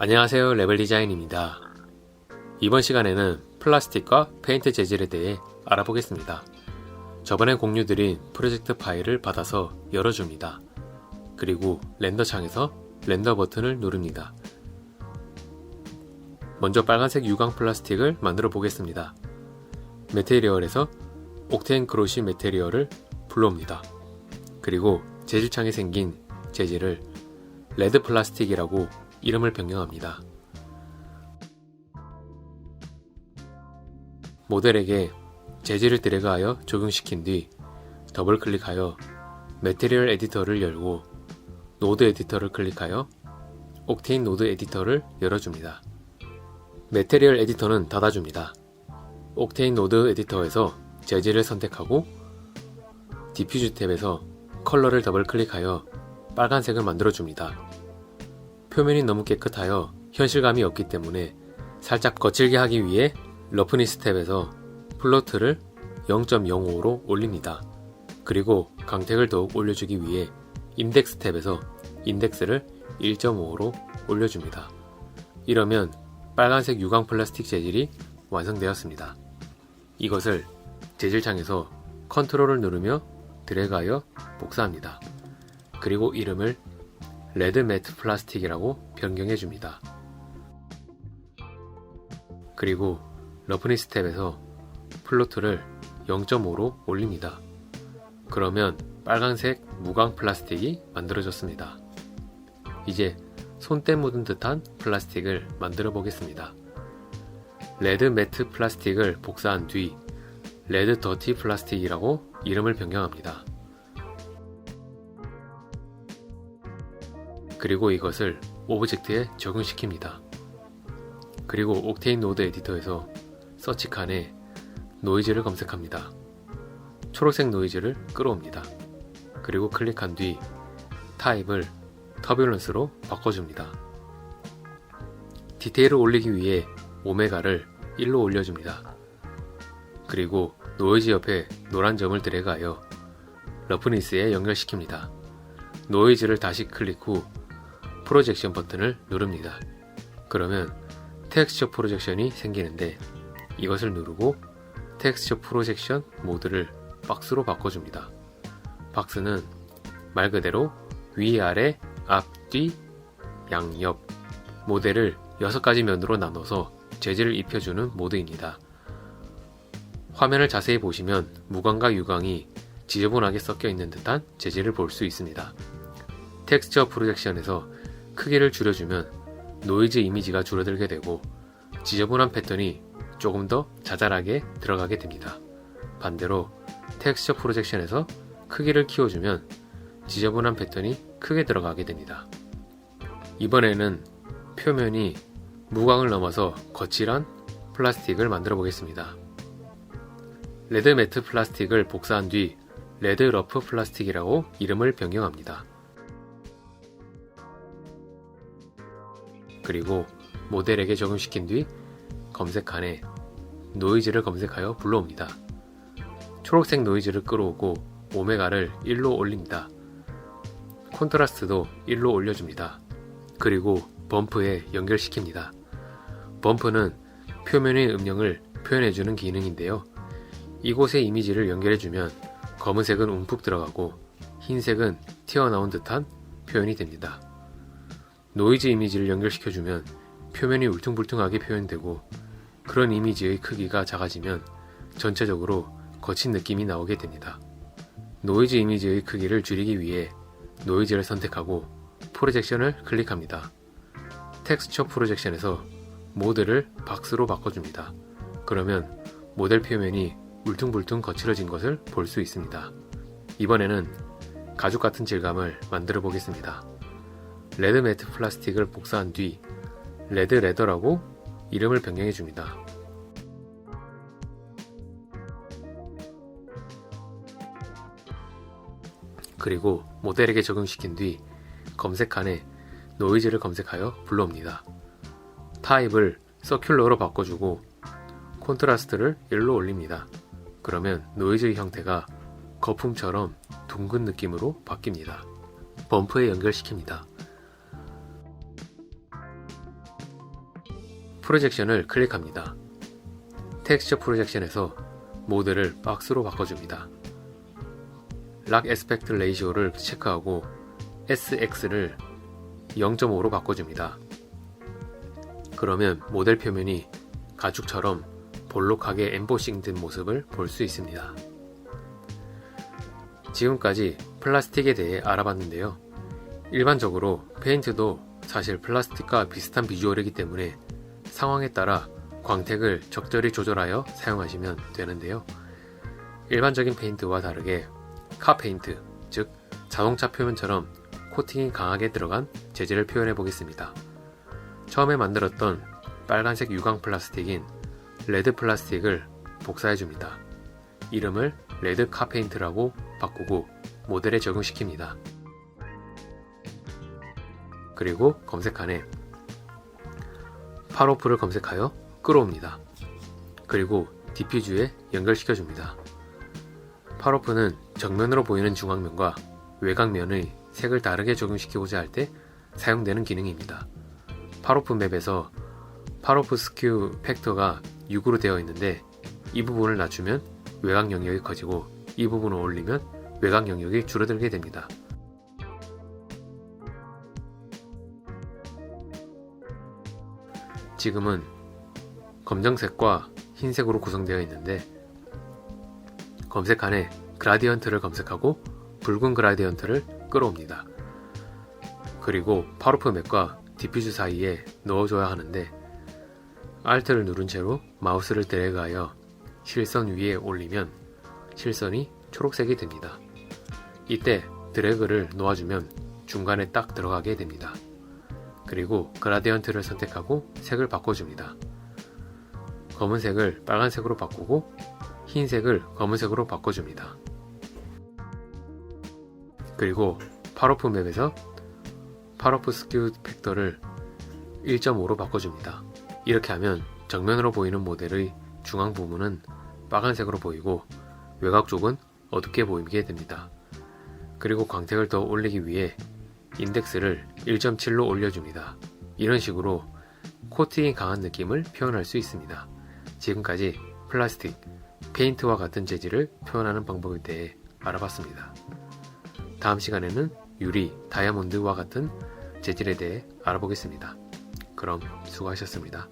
안녕하세요 레벨 디자인입니다. 이번 시간에는 플라스틱과 페인트 재질에 대해 알아보겠습니다. 저번에 공유드린 프로젝트 파일을 받아서 열어줍니다. 그리고 렌더 창에서 렌더 버튼을 누릅니다. 먼저 빨간색 유광 플라스틱을 만들어 보겠습니다. 메테리얼에서 옥테인 크로시 메테리얼을 불러옵니다. 그리고 재질창에 생긴 재질을 레드 플라스틱이라고 이름을 변경합니다. 모델에게 재질을 드래그하여 적용시킨 뒤 더블 클릭하여 메테리얼 에디터를 열고 노드 에디터를 클릭하여 옥테인 노드 에디터를 열어줍니다. 메테리얼 에디터는 닫아줍니다. 옥테인 노드 에디터에서 재질을 선택하고 디퓨즈 탭에서 컬러를 더블 클릭하여 빨간색을 만들어줍니다. 표면이 너무 깨끗하여 현실감이 없기 때문에 살짝 거칠게 하기 위해 러프니스 탭에서 플로트를 0.05로 올립니다. 그리고 강택을 더욱 올려주기 위해 인덱스 탭에서 인덱스를 1.5로 올려줍니다. 이러면 빨간색 유광 플라스틱 재질이 완성되었습니다. 이것을 재질창에서 컨트롤을 누르며 드래그하여 복사합니다. 그리고 이름을 레드 매트 플라스틱이라고 변경해 줍니다. 그리고 러프니스 탭에서 플로트를 0.5로 올립니다. 그러면 빨간색 무광 플라스틱이 만들어졌습니다. 이제 손때 묻은 듯한 플라스틱을 만들어 보겠습니다. 레드 매트 플라스틱을 복사한 뒤 레드 더티 플라스틱이라고 이름을 변경합니다. 그리고 이것을 오브젝트에 적용시킵니다. 그리고 옥테인 노드 에디터에서 서치 칸에 노이즈를 검색합니다. 초록색 노이즈를 끌어옵니다. 그리고 클릭한 뒤 타입을 터뷸런스로 바꿔줍니다. 디테일을 올리기 위해 오메가를 1로 올려줍니다. 그리고 노이즈 옆에 노란 점을 드래그하여 러프니스에 연결시킵니다. 노이즈를 다시 클릭 후 프로젝션 버튼을 누릅니다. 그러면 텍스처 프로젝션이 생기는데 이것을 누르고 텍스처 프로젝션 모드를 박스로 바꿔줍니다. 박스는 말 그대로 위아래, 앞, 뒤, 양옆 모델을 6가지 면으로 나눠서 재질을 입혀주는 모드입니다. 화면을 자세히 보시면 무광과 유광이 지저분하게 섞여 있는 듯한 재질을 볼 수 있습니다. 텍스처 프로젝션에서 크기를 줄여주면 노이즈 이미지가 줄어들게 되고 지저분한 패턴이 조금 더 자잘하게 들어가게 됩니다. 반대로 텍스처 프로젝션에서 크기를 키워주면 지저분한 패턴이 크게 들어가게 됩니다. 이번에는 표면이 무광을 넘어서 거칠한 플라스틱을 만들어 보겠습니다. 레드 매트 플라스틱을 복사한 뒤 레드 러프 플라스틱이라고 이름을 변경합니다. 그리고 모델에게 적용시킨 뒤 검색칸에 노이즈를 검색하여 불러옵니다. 초록색 노이즈를 끌어오고 오메가를 1로 올립니다. 콘트라스트도 1로 올려줍니다. 그리고 범프에 연결시킵니다. 범프는 표면의 음영을 표현해주는 기능인데요. 이곳에 이미지를 연결해주면 검은색은 움푹 들어가고 흰색은 튀어나온 듯한 표현이 됩니다. 노이즈 이미지를 연결시켜주면 표면이 울퉁불퉁하게 표현되고 그런 이미지의 크기가 작아지면 전체적으로 거친 느낌이 나오게 됩니다. 노이즈 이미지의 크기를 줄이기 위해 노이즈를 선택하고 프로젝션을 클릭합니다. 텍스처 프로젝션에서 모드를 박스로 바꿔줍니다. 그러면 모델 표면이 울퉁불퉁 거칠어진 것을 볼 수 있습니다. 이번에는 가죽 같은 질감을 만들어 보겠습니다. 레드 매트 플라스틱을 복사한 뒤 레드 레더라고 이름을 변경해 줍니다. 그리고 모델에게 적용시킨 뒤 검색칸에 노이즈를 검색하여 불러옵니다. 타입을 서큘러로 바꿔주고 콘트라스트를 1로 올립니다. 그러면 노이즈의 형태가 거품처럼 둥근 느낌으로 바뀝니다. 범프에 연결시킵니다. 프로젝션을 클릭합니다. 텍스처 프로젝션에서 모드를 박스로 바꿔줍니다. 락 에스펙트 레이시오를 체크하고 SX를 0.5로 바꿔줍니다. 그러면 모델 표면이 가죽처럼 볼록하게 엠보싱된 모습을 볼 수 있습니다. 지금까지 플라스틱에 대해 알아봤는데요. 일반적으로 페인트도 사실 플라스틱과 비슷한 비주얼이기 때문에 상황에 따라 광택을 적절히 조절하여 사용하시면 되는데요. 일반적인 페인트와 다르게 카 페인트, 즉 자동차 표면처럼 코팅이 강하게 들어간 재질을 표현해 보겠습니다. 처음에 만들었던 빨간색 유광 플라스틱인 레드 플라스틱을 복사해 줍니다. 이름을 레드 카 페인트라고 바꾸고 모델에 적용시킵니다. 그리고 검색칸에 파로프를 검색하여 끌어옵니다. 그리고 디퓨즈에 연결시켜 줍니다. 파로프는 정면으로 보이는 중앙면과 외곽면의 색을 다르게 적용시키고자 할 때 사용되는 기능입니다. 파로프 맵에서 파로프 스큐 팩터가 6으로 되어 있는데 이 부분을 낮추면 외곽 영역이 커지고 이 부분을 올리면 외곽 영역이 줄어들게 됩니다. 지금은 검정색과 흰색으로 구성되어 있는데 검색칸에 그라디언트를 검색하고 붉은 그라디언트를 끌어옵니다. 그리고 파로프 맵과 디퓨즈 사이에 넣어줘야 하는데 Alt를 누른 채로 마우스를 드래그하여 실선 위에 올리면 실선이 초록색이 됩니다. 이때 드래그를 놓아주면 중간에 딱 들어가게 됩니다. 그리고 그라디언트를 선택하고 색을 바꿔줍니다. 검은색을 빨간색으로 바꾸고 흰색을 검은색으로 바꿔줍니다. 그리고 파로프 맵에서 파로프 스큐 팩터를 1.5로 바꿔줍니다. 이렇게 하면 정면으로 보이는 모델의 중앙 부분은 빨간색으로 보이고 외곽 쪽은 어둡게 보이게 됩니다. 그리고 광택을 더 올리기 위해 인덱스를 1.7로 올려줍니다. 이런 식으로 코팅이 강한 느낌을 표현할 수 있습니다. 지금까지 플라스틱, 페인트와 같은 재질을 표현하는 방법에 대해 알아봤습니다. 다음 시간에는 유리, 다이아몬드와 같은 재질에 대해 알아보겠습니다. 그럼 수고하셨습니다.